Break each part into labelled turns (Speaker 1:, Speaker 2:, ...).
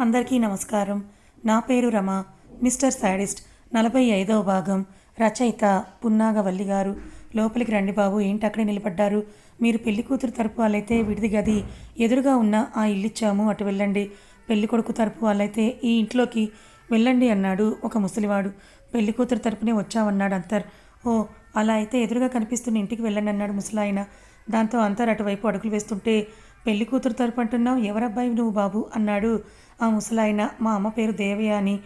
Speaker 1: అందరికీ నమస్కారం. నా పేరు రమ. Mister sadist. నలభై ఐదవ భాగం. రచయిత పున్నాగవల్లి గారు. లోపలికి రండి బాబు. ఏంటి అక్కడే నిలబడ్డారు? మీరు పెళ్ళి కూతురు తరపు వాళ్ళైతే విడిది గది. ఎదురుగా ఉన్న ఆ ఇల్లు ఇచ్చాము అటు వెళ్ళండి. పెళ్ళి కొడుకు తరపు వాళ్ళైతే ఈ ఇంట్లోకి వెళ్ళండి అన్నాడు ఒక ముసలివాడు. పెళ్ళి కూతురు తరపునే వచ్చామన్నాడు అంతర్. ఓ అలా అయితే ఎదురుగా కనిపిస్తున్న ఇంటికి వెళ్ళండి అన్నాడు ముసలాయన. దాంతో అంతర్ అటువైపు అడుగులు వేస్తుంటే పెళ్ళి కూతురు తరపు అంటున్నావు? ఎవరబ్బాయి నువ్వు బాబు? అన్నాడు ఆ ముసలాయన మా అమ్మ పేరు దేవయ్య అని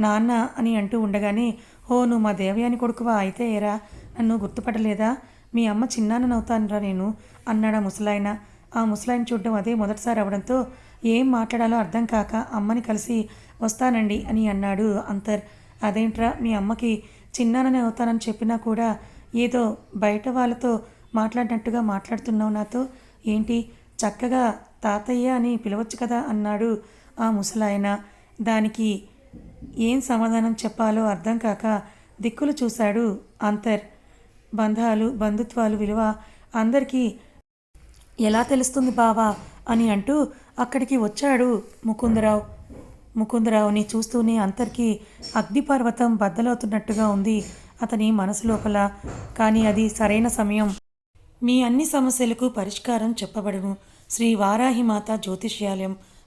Speaker 1: నాన్న అని అంటూ ఉండగానే ఓ నువ్వు మా దేవయాని కొడుకువా? అయితే ఏరా? నన్ను గుర్తుపట్టలేదా? మీ అమ్మ చిన్నాన్ననవుతానురా నేను? అన్నాడా ముసలాయన. ఆ ముసలాయన చూడడం అదే మొదటిసారి అవడంతో ఏం మాట్లాడాలో అర్థం కాక అమ్మని కలిసి వస్తానండి అని అన్నాడు అంతర్. అదేంట్రా? మీ అమ్మకి చిన్నాననే అవుతానని చెప్పినా కూడా ఏదో బయట వాళ్ళతో మాట్లాడినట్టుగా మాట్లాడుతున్నావు నాతో? ఏంటి? చక్కగా తాతయ్య అని పిలవచ్చు కదా అన్నాడు ఆ ముసలాయన దానికి ఏం సమాధానం చెప్పాలో అర్థం కాక దిక్కులు చూశాడు అంతర్. బంధాలు బంధుత్వాలు విలువ అందరికీ ఎలా తెలుస్తుంది బావా అని అంటూ అక్కడికి వచ్చాడు ముకుందరావు. ముకుందరావుని చూస్తూనే అంతర్కి అగ్నిపర్వతం బద్దలవుతున్నట్టుగా ఉంది అతని మనసు లోపల. కానీ అది సరైన సమయం. మీ అన్ని సమస్యలకు పరిష్కారం చెప్పబడును శ్రీ వారాహిమాత జ్యోతిష్యాలయం.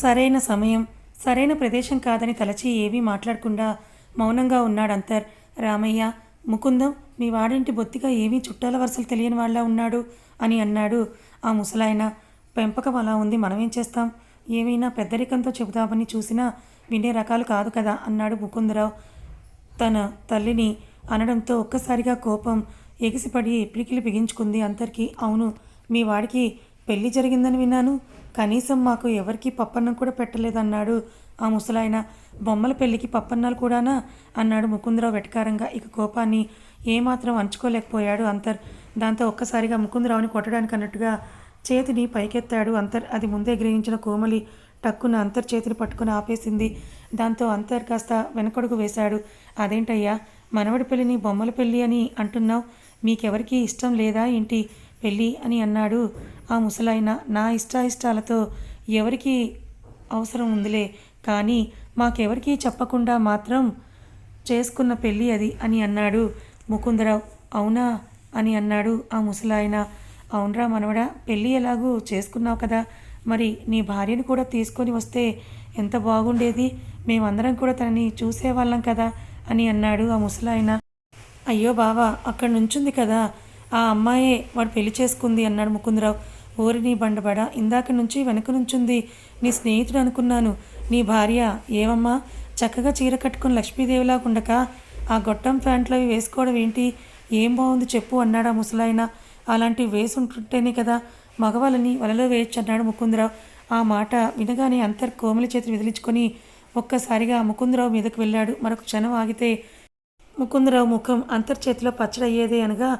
Speaker 1: సరైన సమయం సరైన ప్రదేశం కాదని తలచి ఏమీ మాట్లాడకుండా మౌనంగా ఉన్నాడు అంతర్. రామయ్య ముకుందం మీ వాడింటి బొత్తిగా ఏమీ చుట్టాల వరుసలు తెలియని వాళ్ళ ఉన్నాడు అని అన్నాడు. ఆ ముసలాయన పెంపకం అలా ఉంది మనమేం చేస్తాం? ఏమైనా పెద్దరికంతో చెబుదామని చూసినా వినే రకాలు కాదు కదా అన్నాడు ముకుందరావు. తన తల్లిని అనడంతో ఒక్కసారిగా కోపం ఎగిసిపడి పిలికిలి బిగించుకుంది అంతర్కి. అవును మీ వాడికి పెళ్ళి జరిగిందని విన్నాను. కనీసం మాకు ఎవరికి పప్పన్నం కూడా పెట్టలేదన్నాడు ఆ ముసలాయన. బొమ్మల పెళ్ళికి పప్పన్నాలు కూడానా? అన్నాడు ముకుందరావు వెటకారంగా. ఇక కోపాన్ని ఏమాత్రం అంచుకోలేకపోయాడు అంతర్. దాంతో ఒక్కసారిగా ముకుందరావుని కొట్టడానికి అన్నట్టుగా చేతిని పైకెత్తాడు అంతర్. అది ముందే గ్రహించిన కోమలి టక్కున అంతర్ చేతిని పట్టుకుని ఆపేసింది. దాంతో అంతర్ కాస్త వెనకడుగు వేశాడు. అదేంటయ్యా? మనవడి పెళ్ళిని బొమ్మల పెళ్ళి అని అంటున్నావు? మీకెవరికీ ఇష్టం లేదా ఏంటి? పెళ్ళి అని అన్నాడు ఆ ముసలాయన. నా ఇష్టాయిష్టాలతో ఎవరికి అవసరం ఉందిలే కానీ మాకెవరికి చెప్పకుండా మాత్రం చేసుకున్న పెళ్ళి అది అని అన్నాడు ముకుందరావు. అవునా అని అన్నాడు ఆ ముసలాయన. అవునరా మనవడా పెళ్ళి ఎలాగూ చేసుకున్నావు కదా. మరి నీ భార్యను కూడా తీసుకొని వస్తే ఎంత బాగుండేది? మేమందరం కూడా తనని చూసేవాళ్ళం కదా అని అన్నాడు ఆ ముసలాయన. అయ్యో బావా అక్కడ నుంచుంది కదా. ఆ అమ్మాయే వాడు పెళ్ళి చేసుకుంది అన్నాడు ముకుందరావు. ఓరి నీ బండబడ ఇందాక నుంచి వెనక నుంచుంది. నీ స్నేహితుడు అనుకున్నాను. నీ భార్య ఏమమ్మా చక్కగా చీర కట్టుకుని లక్ష్మీదేవిలాగా ఉండక? ఆ గొట్టం ప్యాంట్లు అవి వేసుకోవడం ఏంటి? ఏం బాగుంది చెప్పు అన్నాడా ముసలాయన. అలాంటివి వేసుంటుంటేనే కదా మగవాళ్ళని వలలో వేయచ్చు అన్నాడు ముకుందరావు. ఆ మాట వినగానే అంతర్ కోమలి చేతిని విదిలించుకొని ఒక్కసారిగా ముకుందరావు మీదకు వెళ్ళాడు. మరొక క్షణం ఆగితే ముకుందరావు ముఖం అంతర్చేతిలో పచ్చడయ్యేదే అనగా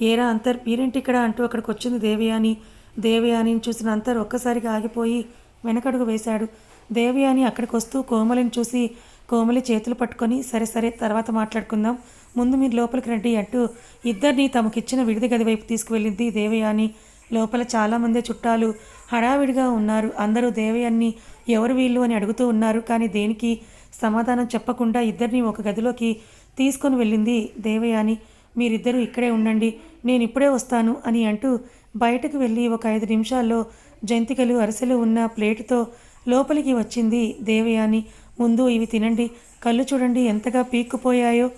Speaker 1: ఏరా అంతర్ మీరేంటి ఇక్కడ అంటూ అక్కడికి వచ్చింది దేవయాని దేవయానిని చూసిన అంతర్ ఒక్కసారిగా ఆగిపోయి వెనకడుగు వేశాడు. దేవయాని అక్కడికి వస్తూ కోమలిని చూసి కోమలి చేతులు పట్టుకొని సరే సరే తర్వాత మాట్లాడుకుందాం. ముందు మీరు లోపలికి రండి అంటూ ఇద్దరిని తమకిచ్చిన విడిది గది వైపు తీసుకువెళ్ళింది దేవయాని. లోపల చాలామంది చుట్టాలు హడావిడిగా ఉన్నారు. అందరూ దేవయాన్ని ఎవరు వీళ్ళు అని అడుగుతూ ఉన్నారు. కానీ దేనికి సమాధానం చెప్పకుండా ఇద్దరిని ఒక గదిలోకి తీసుకొని వెళ్ళింది దేవయాని. మీరిద్దరూ ఇక్కడే ఉండండి నేను ఇప్పుడే వస్తాను అని అంటూ బయటకు వెళ్ళి ఒక ఐదు నిమిషాల్లో జంతికలు అరిసెలు ఉన్న ప్లేటుతో లోపలికి వచ్చింది దేవయాని. ముందు ఇవి తినండి కళ్ళు చూడండి ఎంతగా పీక్కుపోయాయో.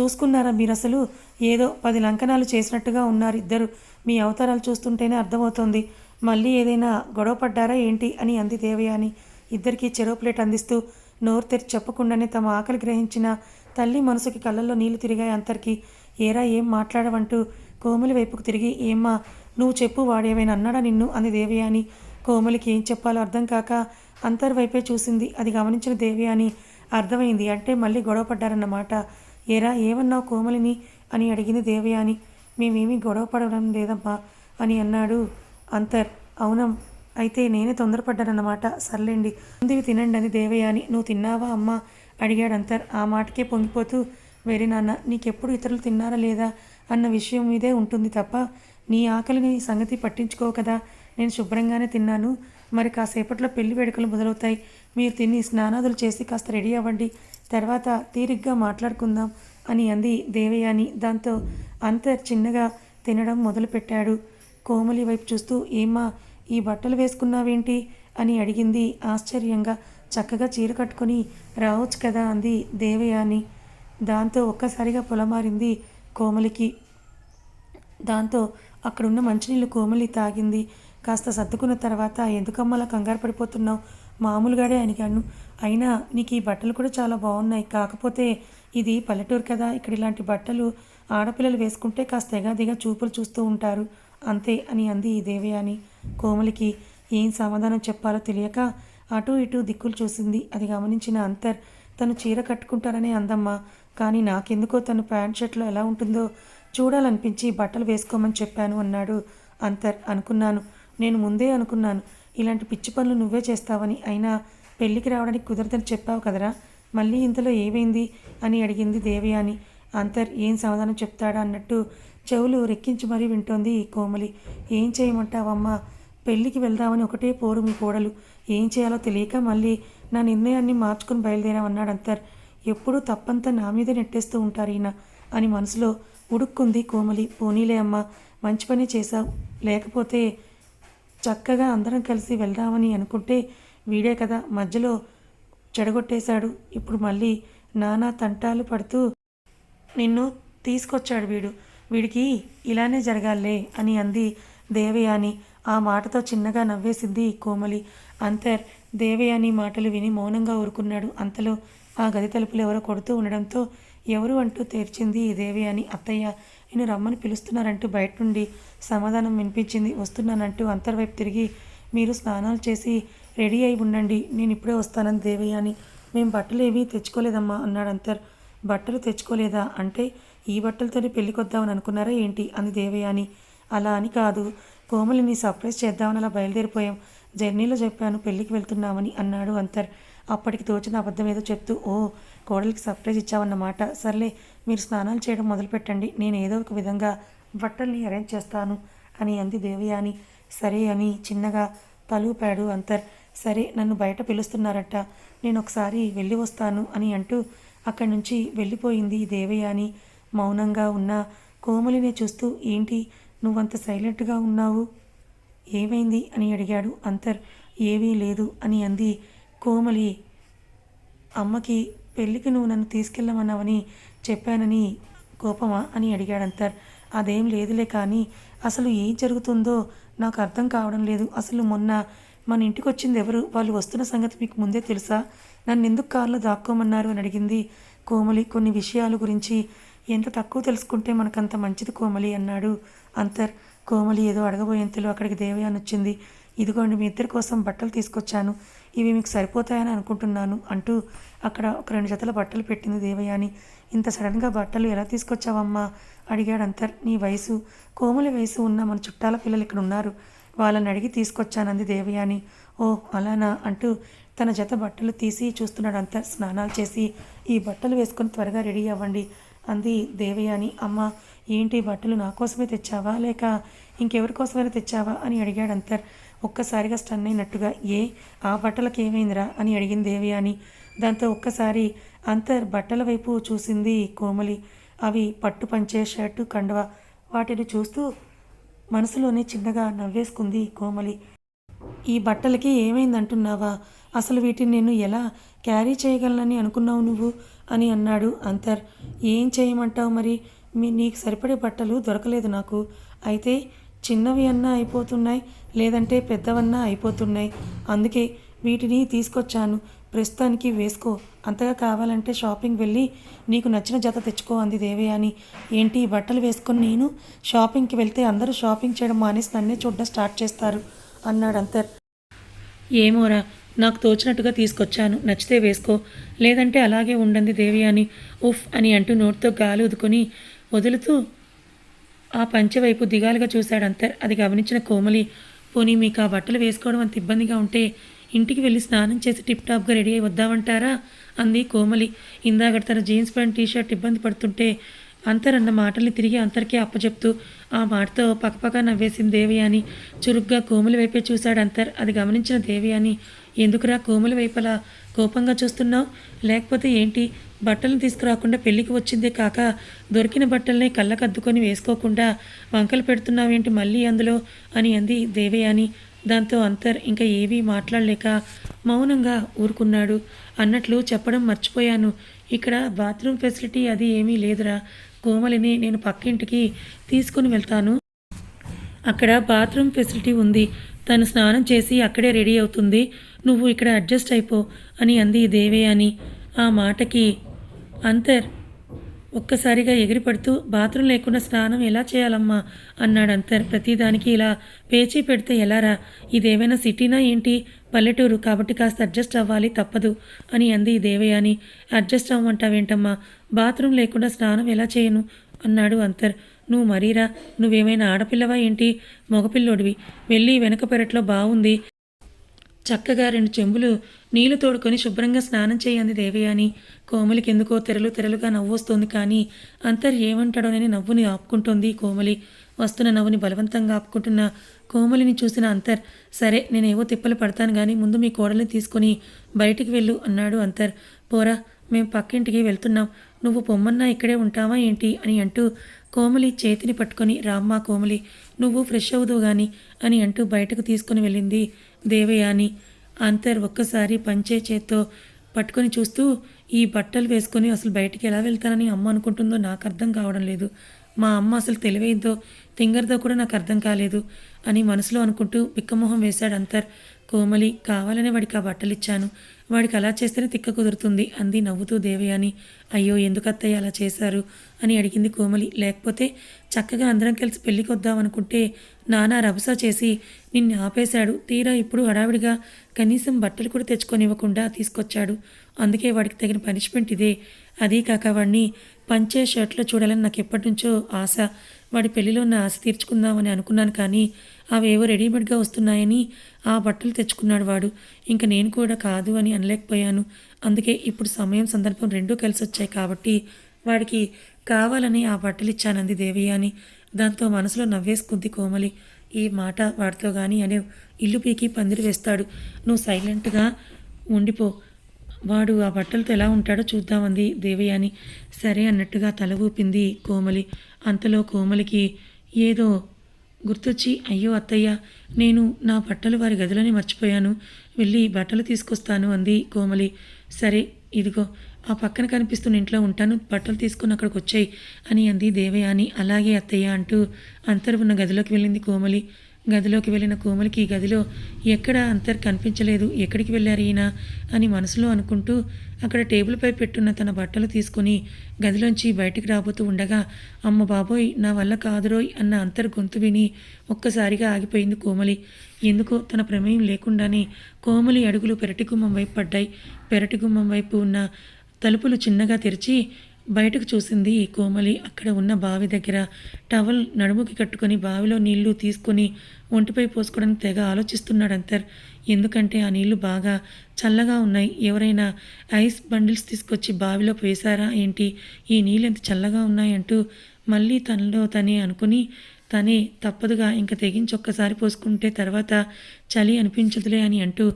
Speaker 1: చూసుకున్నారా మీరు అసలు ఏదో పది లంకనాలు చేసినట్టుగా ఉన్నారు ఇద్దరు. మీ అవతారాలు చూస్తుంటేనే అర్థమవుతోంది. మళ్ళీ ఏదైనా గొడవ పడ్డారా ఏంటి అని అంది దేవయాని. ఇద్దరికీ చెరో ప్లేట్ అందిస్తూ నోరు తెరిచి చెప్పకుండానే తమ ఆకలి గ్రహించిన తల్లి మనసుకి కళ్ళల్లో నీళ్ళు తిరిగాయి అంతరికి. ఏరా ఏం మాట్లాడవంటూ కోమలి వైపుకు తిరిగి ఏమ్మా నువ్వు చెప్పు వాడేమైనా అన్నాడా నిన్ను? అంది దేవయాని. కోమలికి ఏం చెప్పాలో అర్థం కాక అంతర్ వైపే చూసింది. అది గమనించిన దేవయాని అర్థమైంది. అంటే మళ్ళీ గొడవ పడ్డారన్నమాట. ఏరా ఏమన్నావు కోమలిని? అని అడిగింది దేవయాని. మేమేమీ గొడవ పడడం లేదమ్మా అని అన్నాడు అంతర్. అవునం అయితే నేనే తొందరపడ్డానన్నమాట. సర్లేండి ముందువి తినండి అని దేవయాని. నువ్వు తిన్నావా అమ్మా? అడిగాడు అంతర్. ఆ మాటకే పొంగిపోతూ వేరే నాన్న నీకెప్పుడు ఇతరులు తిన్నారా లేదా అన్న విషయం మీదే ఉంటుంది తప్ప నీ ఆకలిని సంగతి పట్టించుకో కదా. నేను శుభ్రంగానే తిన్నాను. మరి కాసేపట్లో పెళ్ళి వేడుకలు మొదలవుతాయి. మీరు తిని స్నానాదులు చేసి కాస్త రెడీ అవ్వండి. తర్వాత తీరిగ్గా మాట్లాడుకుందాం అని అంది దేవయాని. దాంతో అంతర్ చిన్నగా తినడం మొదలుపెట్టాడు. కోమలి వైపు చూస్తూ ఏమ్మా ఈ బట్టలు వేసుకున్నావేంటి? అని అడిగింది ఆశ్చర్యంగా. చక్కగా చీర కట్టుకొని రావచ్చు కదా అంది దేవయాని. దాంతో ఒక్కసారిగా పొలమారింది కోమలికి. దాంతో అక్కడున్న మంచినీళ్ళు కోమలి తాగింది. కాస్త సర్దుకున్న తర్వాత ఎందుకమ్మలా కంగారు పడిపోతున్నావు? మామూలుగాడే అనిగాను అయినా నీకు ఈ బట్టలు కూడా చాలా బాగున్నాయి కాకపోతే ఇది పల్లెటూరు కదా. ఇక్కడ ఇలాంటి బట్టలు ఆడపిల్లలు వేసుకుంటే కాస్త ఎగాదిగా చూపులు చూస్తూ ఉంటారు. అంతే అని అంది ఈ దేవయాని. కోమలికి ఏం సమాధానం చెప్పాలో తెలియక అటు ఇటు దిక్కులు చూసింది. అది గమనించిన అంతర్ తను చీర కట్టుకుంటారనే అందమ్మ. కానీ నాకెందుకో తను ప్యాంట్ షర్ట్లో ఎలా ఉంటుందో చూడాలనిపించి బట్టలు వేసుకోమని చెప్పాను అన్నాడు అంతర్ అనుకున్నాను. నేను ముందే అనుకున్నాను. ఇలాంటి పిచ్చి పనులు నువ్వే చేస్తావని. అయినా పెళ్ళికి రావడానికి కుదరదని చెప్పావు కదరా. మళ్ళీ ఇంతలో ఏమైంది అని అడిగింది దేవయాని. అంతర్ ఏం సమాధానం చెప్తాడా అన్నట్టు చెవులు రెక్కించి మరీ వింటోంది ఈ కోమలి. ఏం చేయమంటావమ్మా? పెళ్ళికి వెళ్దామని ఒకటే పోరు మీ కోడలు. ఏం చేయాలో తెలియక మళ్ళీ నా నిర్ణయాన్ని మార్చుకుని బయలుదేరామన్నాడు అంతర్ ఎప్పుడూ తప్పంతా నా మీదే నెట్టేస్తూ ఉంటారు ఈయన అని మనసులో ఉడుక్కుంది కోమలి. పోనీలే అమ్మ మంచి పని చేశావు. లేకపోతే చక్కగా అందరం కలిసి వెళ్దామని అనుకుంటే వీడే కదా మధ్యలో చెడగొట్టేశాడు. ఇప్పుడు మళ్ళీ నానా తంటాలు పడుతూ నిన్ను తీసుకొచ్చాడు వీడు. వీడికి ఇలానే జరగాలే అని అంది దేవయాని. ఆ మాటతో చిన్నగా నవ్వేసింది కోమలి. అంతర్ దేవయాని మాటలు విని మౌనంగా ఊరుకున్నాడు. అంతలో ఆ గది తలుపులు ఎవరో కొడుతూ ఉండడంతో ఎవరు అంటూ తెరిచింది ఈ దేవయాని అత్తయ్య నేను రమ్మని పిలుస్తున్నారంటూ బయట నుండి సమాధానం వినిపించింది. వస్తున్నానంటూ అంతర్వైపు తిరిగి మీరు స్నానాలు చేసి రెడీ అయి ఉండండి. నేను ఇప్పుడే వస్తానని దేవయాని మేము బట్టలు ఏమీ తెచ్చుకోలేదమ్మా అన్నాడు అంతర్. బట్టలు తెచ్చుకోలేదా? అంటే ఈ బట్టలతోనే పెళ్ళికొద్దామని అనుకున్నారా ఏంటి? అంది దేవయాని అలా అని కాదు. కోమలిని సర్ప్రైజ్ చేద్దామని అలా బయలుదేరిపోయాం. జర్నీలో చెప్పాను పెళ్ళికి వెళ్తున్నామని అన్నాడు అంతర్. అప్పటికి తోచిన అబద్ధం ఏదో చెప్తూ ఓ కోడలికి సర్ప్రైజ్ ఇచ్చావన్నమాట. సర్లే మీరు స్నానాలు చేయడం మొదలుపెట్టండి. నేను ఏదో ఒక విధంగా బట్టల్ని అరేంజ్ చేస్తాను అని అంది దేవయాని. సరే అని చిన్నగా తలూపాడు అంతర్. సరే నన్ను బయట పిలుస్తున్నారట. నేను ఒకసారి వెళ్ళి వస్తాను అని అంటూ అక్కడి నుంచి వెళ్ళిపోయింది దేవయాని. మౌనంగా ఉన్న కోమలినే చూస్తూ ఏంటి నువ్వంత సైలెంట్గా ఉన్నావు? ఏమైంది అని అడిగాడు అంతర్. ఏమీ లేదు అని అంది. కోమలి అమ్మకి పెళ్ళికి నువ్వు నన్ను తీసుకెళ్ళమన్నావని చెప్పానని కోపమా అని అడిగాడు అంతర్. అదేం లేదులే కానీ అసలు ఏం జరుగుతుందో నాకు అర్థం కావడం లేదు. అసలు మొన్న మన ఇంటికి వచ్చింది ఎవరు? వాళ్ళు వస్తున్న సంగతి మీకు ముందే తెలుసా? నన్ను ఎందుకు కారులో దాక్కోమన్నారు అని అడిగింది కోమలి. కొన్ని విషయాల గురించి ఎంత తక్కువ తెలుసుకుంటే మనకంత మంచిది కోమలి అన్నాడు అంతర్. కోమలి ఏదో అడగబోయేంతలో అక్కడికి దేవయాని వచ్చింది. ఇదిగోండి మీ ఇద్దరి కోసం బట్టలు తీసుకొచ్చాను. ఇవి మీకు సరిపోతాయని అనుకుంటున్నాను అంటూ అక్కడ ఒక రెండు జతల బట్టలు పెట్టింది దేవయాని. ఇంత సడన్గా బట్టలు ఎలా తీసుకొచ్చావమ్మా? అడిగాడు అంతర్ నీ వయసు. కోమలి వయసు ఉన్న మన చుట్టాల పిల్లలు ఇక్కడ ఉన్నారు. వాళ్ళని అడిగి తీసుకొచ్చానంది దేవయాని. ఓ అలానా? అంటూ తన జత బట్టలు తీసి చూస్తున్నాడు అంతర్ స్నానాలు చేసి. ఈ బట్టలు వేసుకొని త్వరగా రెడీ అవ్వండి అంది దేవయాని. అమ్మ ఏంటి బట్టలు నా కోసమే తెచ్చావా? లేక ఇంకెవరి కోసమైనా తెచ్చావా? అని అడిగాడు అంతర్. ఒక్కసారిగా స్టన్ అయినట్టుగా ఏ? ఆ బట్టలకు ఏమైందిరా? అని అడిగింది దేవి అని దాంతో ఒక్కసారి అంతర్ బట్టల వైపు చూసింది కోమలి. అవి పట్టు పంచే షర్టు కండవ. వాటిని చూస్తూ మనసులోనే చిన్నగా నవ్వేసుకుంది కోమలి. ఈ బట్టలకి ఏమైందంటున్నావా? అసలు వీటిని నేను ఎలా క్యారీ చేయగలనని అనుకున్నావు నువ్వు? అని అన్నాడు అంతర్. ఏం చేయమంటావు మరి? మీ నీకు సరిపడే బట్టలు దొరకలేదు నాకు. అయితే చిన్నవి అన్నా అయిపోతున్నాయి లేదంటే పెద్దవన్నా అయిపోతున్నాయి. అందుకే వీటిని తీసుకొచ్చాను. ప్రస్తుతానికి వేసుకో. అంతగా కావాలంటే షాపింగ్ వెళ్ళి నీకు నచ్చిన జత తెచ్చుకో అంది దేవయాని. ఏంటి ఈ బట్టలు వేసుకొని నేను షాపింగ్కి వెళ్తే అందరూ షాపింగ్ చేయడం మానేసి నన్నే చూడడం స్టార్ట్ చేస్తారు? అన్నాడు అంతర్. ఏమోరా నాకు తోచినట్టుగా తీసుకొచ్చాను. నచ్చితే వేసుకో. లేదంటే అలాగే ఉండండి దేవి అని ఉఫ్ అని అంటూ నోట్తో గాలి ఉదుకొని వదులుతూ ఆ పంచవైపు దిగాలుగా చూశాడు అంతర్ అది గమనించిన కోమలి పోనీ మీకు ఆ బట్టలు వేసుకోవడం అంత ఇబ్బందిగా ఉంటే ఇంటికి వెళ్ళి స్నానం చేసి టిప్ టాప్గా రెడీ అయి వద్దామంటారా? అంది కోమలి. ఇందాక తన జీన్స్ ప్యాంట్ టీషర్ట్ ఇబ్బంది పడుతుంటే అంతర్ అన్న మాటల్ని తిరిగి అంతర్కే అప్పచెప్తూ ఆ మాటతో పక్కపక్క నవ్వేసింది దేవయాని. చురుగ్గా కోమలి వైపే చూశాడు అంతర్. అది గమనించిన దేవయాని ఎందుకురా కోమలి వైపలా కోపంగా చూస్తున్నావు? లేకపోతే ఏంటి? బట్టలు తీసుకురాకుండా పెళ్ళికి వచ్చిందే కాక దొరికిన బట్టల్ని కళ్ళకద్దుకొని వేసుకోకుండా వంకలు పెడుతున్నావేంటి మళ్ళీ అందులో అని అంది దేవయాని. దాంతో అంతర్ ఇంకా ఏవీ మాట్లాడలేక మౌనంగా ఊరుకున్నాడు. అన్నట్లు చెప్పడం మర్చిపోయాను. ఇక్కడ బాత్రూమ్ ఫెసిలిటీ అది ఏమీ లేదురా. కోమలిని నేను పక్కింటికి తీసుకుని వెళ్తాను. అక్కడ బాత్రూమ్ ఫెసిలిటీ ఉంది. తను స్నానం చేసి అక్కడే రెడీ అవుతుంది. నువ్వు ఇక్కడ అడ్జస్ట్ అయిపో అని అంది దేవే అని ఆ మాటకి అంతర్ ఒక్కసారిగా ఎగిరిపడుతూ బాత్రూమ్ లేకుండా స్నానం ఎలా చేయాలమ్మా? అన్నాడు అంతర్. ప్రతిదానికి ఇలా పేచీ పెడితే ఎలారా? ఇదేమైనా సిటీనా ఏంటి? పల్లెటూరు. కాబట్టి కాస్త అడ్జస్ట్ అవ్వాలి. తప్పదు. అని అంది దేవయాని. అడ్జస్ట్ అవ్వమంటావేంటమ్మా? బాత్రూమ్ లేకుండా స్నానం ఎలా చేయను? అన్నాడు అంతర్. నువ్వు మరీరా. నువ్వేమైనా ఆడపిల్లవా ఏంటి? మగపిల్లోడివి. వెళ్ళి వెనక పెరట్లో బాగుంది చక్కగా రెండు చెంబులు నీళ్ళు తోడుకొని శుభ్రంగా స్నానం చేయంది దేవయాని. కోమలికి ఎందుకో తెరలు తెరలుగా నవ్వొస్తోంది కానీ అంతర్ ఏమంటాడోనని నవ్వుని ఆపుకుంటోంది కోమలి. వస్తున్న నవ్వుని బలవంతంగా ఆపుకుంటున్న కోమలిని చూసిన అంతర్ సరే నేనేవో తిప్పలు పడతాను కానీ ముందు మీ కోడల్ని తీసుకొని బయటికి వెళ్ళు అన్నాడు అంతర్. పోరా మేం పక్కింటికి వెళ్తున్నాం. నువ్వు పొమ్మన్నా ఇక్కడే ఉంటావా ఏంటి అని అంటూ కోమలి చేతిని పట్టుకొని రామ్మ కోమలి నువ్వు ఫ్రెష్ అవుదువు గాని అని అంటూ బయటకు తీసుకుని వెళ్ళింది దేవయాని. అంతర్ ఒక్కసారి పంచే చేత్తో పట్టుకొని చూస్తూ ఈ బట్టలు వేసుకొని అసలు బయటికి ఎలా వెళ్తానని అమ్మ అనుకుంటుందో నాకు అర్థం కావడం లేదు. మా అమ్మ అసలు తెలివైందో తింగర్దో కూడా నాకు అర్థం కాలేదు అని మనసులో అనుకుంటూ బిక్కమొహం వేశాడు అంతర్. కోమలి కావాలనే వాడికి ఆ బట్టలు ఇచ్చాను వాడికి అలా చేస్తేనే తిక్క కుదురుతుంది. అంది నవ్వుతూ దేవయాని. అయ్యో ఎందుకు అత్తయ్య అలా చేశారు? అని అడిగింది కోమలి. లేకపోతే చక్కగా అందరం కలిసి పెళ్ళికి వద్దామనుకుంటే నానా రభస చేసి నిన్ను ఆపేశాడు. తీరా ఇప్పుడు హడావిడిగా కనీసం బట్టలు కూడా తెచ్చుకొనివ్వకుండా తీసుకొచ్చాడు. అందుకే వాడికి తగిన పనిష్మెంట్ ఇదే. అదీ కాక వాడిని పంచే షర్ట్లో చూడాలని నాకు ఎప్పటి నుంచో ఆశ. వాడి పెళ్ళిలో ఉన్న ఆశ తీర్చుకుందామని అనుకున్నాను కానీ అవేవో రెడీమేడ్గా వస్తున్నాయని ఆ బట్టలు తెచ్చుకున్నాడు వాడు. ఇంకా నేను కూడా కాదు అని అనలేకపోయాను. అందుకే ఇప్పుడు సమయం సందర్భం రెండూ కలిసి వచ్చాయి కాబట్టి వాడికి కావాలని ఆ బట్టలు ఇచ్చానంది దేవయ్య అని దాంతో మనసులో నవ్వేసుకుంది కోమలి. ఈ మాట వాడితో కానీ అనే ఇల్లు పీకి పందిరి వేస్తాడు. నువ్వు సైలెంట్గా ఉండిపో. వాడు ఆ బట్టలతో ఎలా ఉంటాడో చూద్దామంది దేవయాని. సరే అన్నట్టుగా తల ఊపింది కోమలి. అంతలో కోమలికి ఏదో గుర్తొచ్చి అయ్యో అత్తయ్య నేను నా బట్టలు వారి గదిలోనే మర్చిపోయాను. వెళ్ళి బట్టలు తీసుకొస్తాను అంది కోమలి. సరే ఇదిగో ఆ పక్కన కనిపిస్తున్న ఇంట్లో ఉంటాను బట్టలు తీసుకుని అక్కడికి వచ్చాయి అని అంది దేవయాని. అలాగే అత్తయ్య అంటూ అంతరు ఉన్న గదిలోకి వెళ్ళింది కోమలి. గదిలోకి వెళ్ళిన కోమలికి గదిలో ఎక్కడ అంతర్ కనిపించలేదు. ఎక్కడికి వెళ్ళారు ఈయన? అని మనసులో అనుకుంటూ అక్కడ టేబుల్పై పెట్టున్న తన బట్టలు తీసుకుని గదిలోంచి బయటికి రాబోతూ ఉండగా అమ్మ బాబోయ్ నా వల్ల కాదురోయ్ అన్న అంతర్ గొంతు విని ఒక్కసారిగా ఆగిపోయింది కోమలి. ఎందుకో తన ప్రమేయం లేకుండానే కోమలి అడుగులు పెరటి గుమ్మం వైపు పడ్డాయి. పెరటి గుమ్మం వైపు ఉన్న తలుపులు చిన్నగా తెరిచి బయటకు చూసింది ఈ కోమలి. అక్కడ ఉన్న బావి దగ్గర టవల్ నడుముకి కట్టుకొని బావిలో నీళ్ళు తీసుకొని ఒంటిపై పోసుకోవడానికి తెగ ఆలోచిస్తున్నాడు అంతర్. ఎందుకంటే ఆ నీళ్ళు బాగా చల్లగా ఉన్నాయి. ఎవరైనా ఐస్ బండిల్స్ తీసుకొచ్చి బావిలో పోసారా? ఏంటి? ఈ నీళ్ళు ఎంత చల్లగా ఉన్నాయంటూ మళ్ళీ తనలో తనే అనుకుని తనే తప్పదుగా ఇంక తెగించి ఒక్కసారి పోసుకుంటే తర్వాత చలి అనిపించదులే అని అంటూ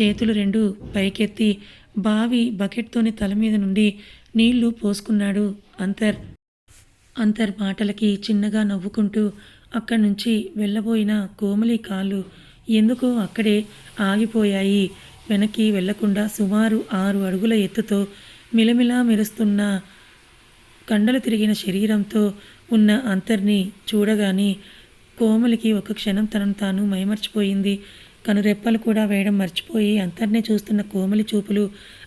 Speaker 1: చేతులు రెండు పైకెత్తి బావి బకెట్తోనే తల మీద నుండి నీళ్ళు పోసుకున్నాడు అంతర్. అంతర్ మాటలకి చిన్నగా నవ్వుకుంటూ అక్కడి నుంచి వెళ్ళబోయిన కోమలి కాళ్ళు ఎందుకో అక్కడే ఆగిపోయాయి. వెనక్కి వెళ్ళకుండా సుమారు ఆరు అడుగుల ఎత్తుతో మిలమిలా మెరుస్తున్న కండలు తిరిగిన శరీరంతో ఉన్న అంతర్ని చూడగానే కోమలికి ఒక క్షణం తనను తాను మైమర్చిపోయింది. కనురెప్పలు కూడా వేయడం మర్చిపోయి అంతర్నే చూస్తున్న కోమలి చూపులు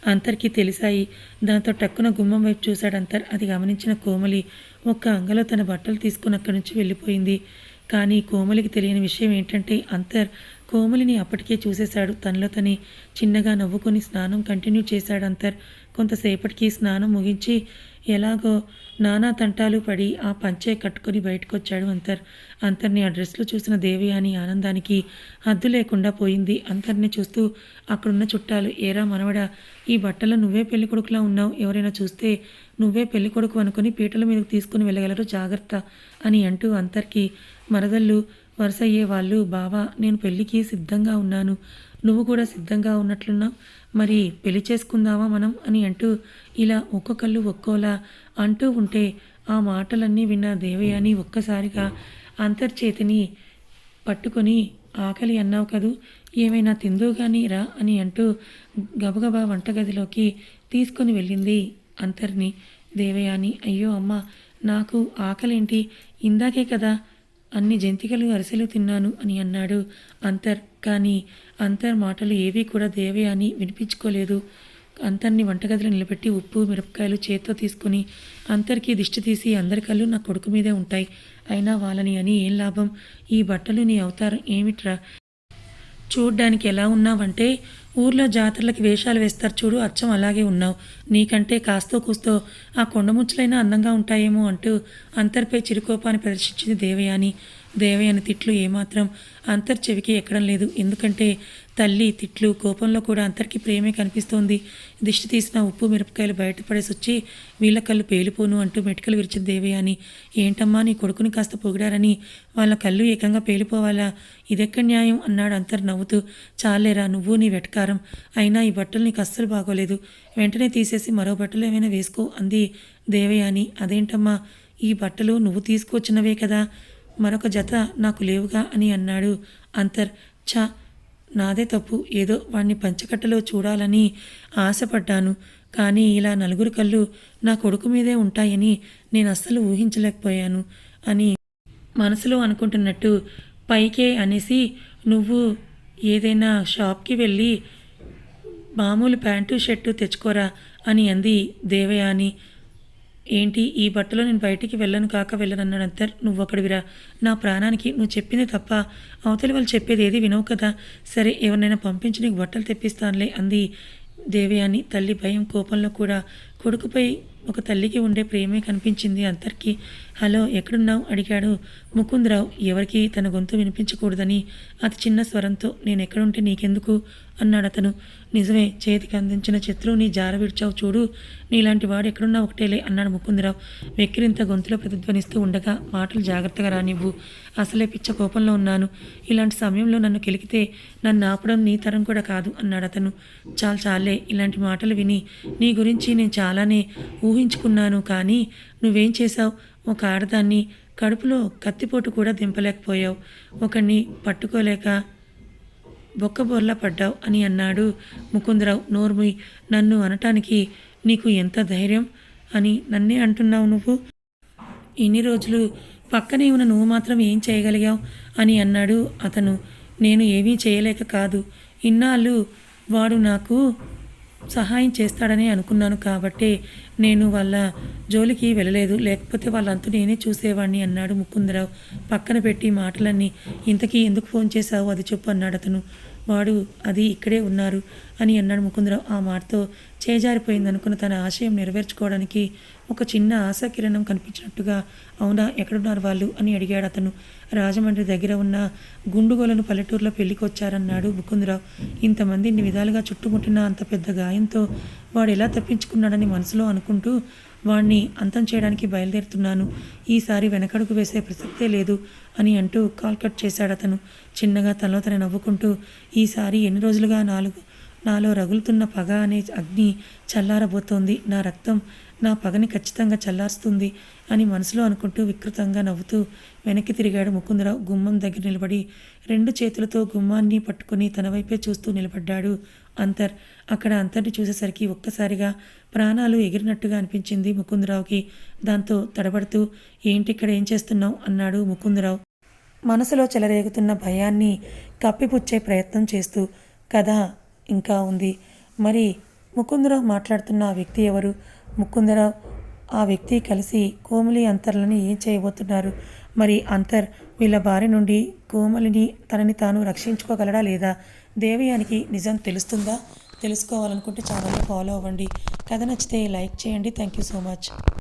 Speaker 1: అంతర్కి తెలిసాయి. దాంతో టక్కున గుమ్మం వైపు చూశాడు అంతర్. అది గమనించిన కోమలి ఒక్క అంగలో తన బట్టలు తీసుకుని అక్కడి నుంచి వెళ్ళిపోయింది. కానీ కోమలికి తెలియని విషయం ఏంటంటే అంతర్ కోమలిని అప్పటికే చూసేశాడు. తనలో తనే చిన్నగా నవ్వుకొని స్నానం కంటిన్యూ చేశాడు అంతర్. కొంతసేపటికి స్నానం ముగించి ఎలాగో నానా తంటాలు పడి ఆ పంచే కట్టుకొని బయటకు వచ్చాడు అంతర్. అంతర్ని ఆ డ్రెస్లో చూసిన దేవయాని ఆనందానికి హద్దు లేకుండా పోయింది. అంతర్ని చూస్తూ అక్కడున్న చుట్టాలు ఏరా మనవడా ఈ బట్టలు నువ్వే పెళ్ళి కొడుకులా ఉన్నావు? ఎవరైనా చూస్తే నువ్వే పెళ్ళి కొడుకు అనుకుని పీటల మీదకు తీసుకుని వెళ్ళగలరు? జాగ్రత్త అని అంటూ అంతర్కి మరదళ్ళు వరుస అయ్యే వాళ్ళు బావా నేను పెళ్ళికి సిద్ధంగా ఉన్నాను. నువ్వు కూడా సిద్ధంగా ఉన్నట్లున్నావు మరి పెళ్ళి చేసుకుందామా మనం అని అంటూ ఇలా ఒక్కొక్కళ్ళు ఒక్కోలా అంటూ ఉంటే ఆ మాటలన్నీ విన్న దేవయాని ఒక్కసారిగా అంతర్చేతిని పట్టుకొని ఆకలి అన్నావు కదూ ఏమైనా తిందో కానీ రా అని అంటూ గబగబా వంటగదిలోకి తీసుకొని వెళ్ళింది అంతర్ని. దేవయాని అయ్యో అమ్మ నాకు ఆకలేంటి? ఇందాకే కదా అన్ని జంతికలు అరిసెలు తిన్నాను అని అన్నాడు అంతర్. కానీ అంతర్ మాటలు ఏవీ కూడా దేవయాని వినిపించుకోలేదు. అంతర్ని వంటగదిలో నిలబెట్టి ఉప్పు మిరపకాయలు చేత్తో తీసుకుని అంతర్కి దిష్టి తీసి అందరి కళ్ళు నా కొడుకు మీదే ఉంటాయి. అయినా వాళ్ళని అని ఏం లాభం? ఈ బట్టలు నీ అవతారం ఏమిట్రా? చూడ్డానికి ఎలా ఉన్నావంటే ఊర్లో జాతరలకు వేషాలు వేస్తారు చూడు అచ్చం అలాగే ఉన్నావు. నీకంటే కాస్తో కూస్తో ఆ కొండముచ్చులైనా అందంగా ఉంటాయేమో అంటూ అంతర్పై చిరుకోపాన్ని ప్రదర్శించింది దేవయాని. దేవయ్యని తిట్లు ఏమాత్రం అంతర్ చెవికి ఎక్కడం లేదు. ఎందుకంటే తల్లి తిట్లు కోపంలో కూడా అంతర్కి ప్రేమే కనిపిస్తోంది. దిష్టి తీసిన ఉప్పు మిరపకాయలు బయటపడేసి వచ్చి వీళ్ళ కళ్ళు పేలిపోను అంటూ మెటికలు విరిచిన దేవయాని ఏంటమ్మా నీ కొడుకుని కాస్త పొగిడారని? వాళ్ళ కళ్ళు ఏకంగా పేలిపోవాలా? ఇదెక్కడ న్యాయం? అన్నాడు అంతర్ నవ్వుతూ. చాలేరా నువ్వు నీ వెటకారం. అయినా ఈ బట్టలు నీకు అస్సలు బాగోలేదు. వెంటనే తీసేసి మరో బట్టలు ఏమైనా వేసుకో అంది దేవయాని. అదేంటమ్మా? ఈ బట్టలు నువ్వు తీసుకొచ్చినవే కదా. మరొక జత నాకు లేవుగా అని అన్నాడు. అంతర్ చ నాదే తప్పు. ఏదో వాణ్ణి పంచకట్టలో చూడాలని ఆశపడ్డాను. కానీ ఇలా నలుగురు కళ్ళు నా కొడుకు మీదే ఉంటాయని నేను అస్సలు ఊహించలేకపోయాను అని మనసులో అనుకుంటున్నట్టు పైకే అనేసి నువ్వు ఏదైనా షాప్కి వెళ్ళి మామూలు ప్యాంటు షర్టు తెచ్చుకోరా అని అంది దేవయాని. ఏంటి ఈ బట్టలో నేను బయటికి వెళ్ళను కాక వెళ్ళనన్నాడు అంతర్ నువ్వు అక్కడివిరా. నా ప్రాణానికి నువ్వు చెప్పింది తప్ప. అవతలి వాళ్ళు చెప్పేది ఏది వినవు కదా. సరే ఎవరినైనా పంపించి నీకు బట్టలు తెప్పిస్తానులే అంది దేవయాని. తల్లి భయం కోపంలో కూడా కొడుకుపై ఒక తల్లికి ఉండే ప్రేమే కనిపించింది అంతర్కి హలో ఎక్కడున్నావు? అడిగాడు. ముకుందరావు ఎవరికి తన గొంతు వినిపించకూడదని. అతి చిన్న స్వరంతో నేను ఎక్కడుంటే నీకెందుకు? అన్నాడు అతను నిజమే చేతికి అందించిన శత్రువుని జార విడిచావు చూడు. నీలాంటి వాడు ఎక్కడున్నా ఒకటేలే అన్నాడు ముకుందరావు. వెక్కిరింత గొంతులో ప్రతిధ్వనిస్తూ ఉండగా మాటలు జాగ్రత్తగా రానివ్వు. అసలే పిచ్చ కోపంలో ఉన్నాను. ఇలాంటి సమయంలో నన్ను కెలికితే నన్ను ఆపడం నీ తరం కూడా కాదు అన్నాడు అతను. చాలు చాలే ఇలాంటి మాటలు విని. నీ గురించి నేను చాలానే ఊహించుకున్నాను కానీ నువ్వేం చేశావు? ఒక ఆడదాన్ని కడుపులో కత్తిపోటు కూడా దింపలేకపోయావు. ఒకడిని పట్టుకోలేక బొక్కబొర్లా పడ్డావు అని అన్నాడు. ముకుందరావు నోర్మి నన్ను అనటానికి నీకు ఎంత ధైర్యం? అని నన్నే అంటున్నావు నువ్వు? ఇన్ని రోజులు పక్కనే ఉన్న నువ్వు మాత్రం ఏం చేయగలిగావు? అని అన్నాడు అతను. నేను ఏమీ చేయలేక కాదు. ఇన్నాళ్ళు వాడు నాకు సహాయం చేస్తాడని అనుకున్నాను కాబట్టే నేను వాళ్ళ జోలికి వెళ్ళలేదు. లేకపోతే వాళ్ళంతా నేనే చూసేవాడిని అన్నాడు ముకుందరావు. పక్కన పెట్టి మాటలన్నీ ఇంతకీ ఎందుకు ఫోన్ చేశావు? అది చెప్పు అన్నాడు అతను. వాడు అది ఇక్కడే ఉన్నారు అని అన్నాడు ముకుందరావు. ఆ మాటతో చేజారిపోయింది అనుకున్న తన ఆశయం నెరవేర్చుకోవడానికి ఒక చిన్న ఆశాకిరణం కనిపించినట్టుగా అవునా ఎక్కడున్నారు వాళ్ళు? అని అడిగాడు అతను. రాజమండ్రి దగ్గర ఉన్న గుండుగోలను పల్లెటూరులో పెళ్ళికొచ్చారన్నాడు బుకుందరావు ముకుందరావు. ఇంతమంది ఇన్ని విధాలుగా చుట్టుముట్టిన అంత పెద్ద గాయంతో వాడు ఎలా తప్పించుకున్నాడని మనసులో అనుకుంటూ వాణ్ణి అంతం చేయడానికి బయలుదేరుతున్నాను. ఈసారి వెనకడుగు వేసే ప్రసక్తే లేదు అని అంటూ కాల్ కట్ చేశాడు అతను. చిన్నగా తనలో తన నవ్వుకుంటూ ఈసారి ఎన్ని రోజులుగా నాలుగు నాలో రగులుతున్న పగ అనే అగ్ని చల్లారబోతోంది. నా రక్తం నా పగని ఖచ్చితంగా చల్లారుస్తుంది అని మనసులో అనుకుంటూ వికృతంగా నవ్వుతూ వెనక్కి తిరిగాడు ముకుందరావు. గుమ్మం దగ్గర నిలబడి రెండు చేతులతో గుమ్మాన్ని పట్టుకుని తన వైపే చూస్తూ నిలబడ్డాడు అంతర్. అక్కడ అంతర్ని చూసేసరికి ఒక్కసారిగా ప్రాణాలు ఎగిరినట్టుగా అనిపించింది ముకుందరావుకి. దాంతో తడబడుతూ ఏంటి ఇక్కడ ఏం చేస్తున్నావు? అన్నాడు ముకుందరావు. మనసులో చెలరేగుతున్న భయాన్ని కప్పిపుచ్చే ప్రయత్నం చేస్తూ కథ ఇంకా ఉంది. మరి ముకుందరావు మాట్లాడుతున్న ఆ వ్యక్తి ఎవరు? ముకుందర ఆ వ్యక్తి కలిసి కోమలి అంతర్లని ఏం చేయబోతున్నారు? మరి అంతర్ వీళ్ళ భార్య నుండి కోమలిని తనని తాను రక్షించుకోగలడా లేదా? దేవయానికి నిజం తెలుస్తుందా? తెలుసుకోవాలనుకుంటే ఛానల్ని ఫాలో అవ్వండి. కథ నచ్చితే లైక్ చేయండి. Thank you so much.